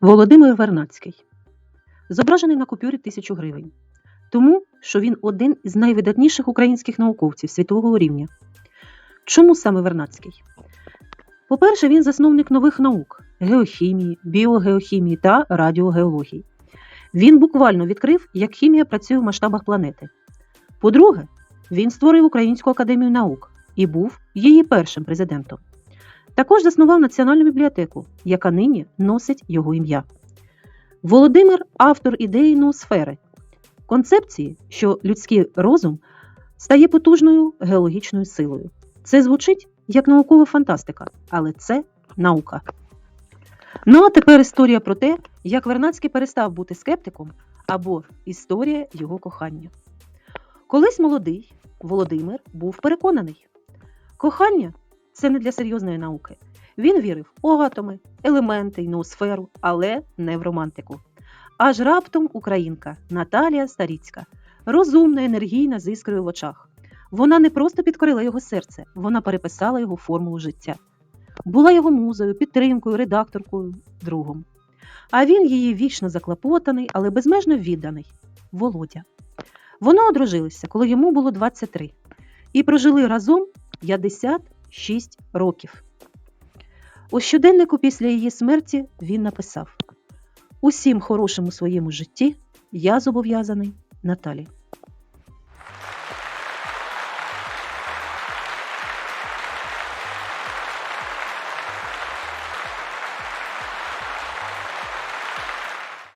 Володимир Вернацький зображений на купюрі тисячу гривень, тому що він один із найвидатніших українських науковців світового рівня. Чому саме Вернацький? По-перше, він засновник нових наук геохімії, біогеохімії та радіогеології. Він буквально відкрив, як хімія працює в масштабах планети. По-друге, він створив Українську академію наук і був її першим президентом. Також заснував Національну бібліотеку, яка нині носить його ім'я. Володимир автор ідеї ноосфери, концепції, що людський розум стає потужною геологічною силою. Це звучить як наукова фантастика, але це наука. Ну а тепер історія про те, як Вернацький перестав бути скептиком або історія його кохання. Колись молодий Володимир був переконаний, кохання це не для серйозної науки. Він вірив у атоми, елементи й ноосферу, але не в романтику. Аж раптом українка Наталія Старіцька, розумна, енергійна з іскрою в очах. Вона не просто підкорила його серце, вона переписала його формулу життя. Була його музою, підтримкою, редакторкою, другом. А він її вічно заклопотаний, але безмежно відданий Володя. Вони одружилися, коли йому було 23, і прожили разом 56 років. У щоденнику після її смерті він написав: Усім хорошим у своєму житті я зобов'язаний Наталі.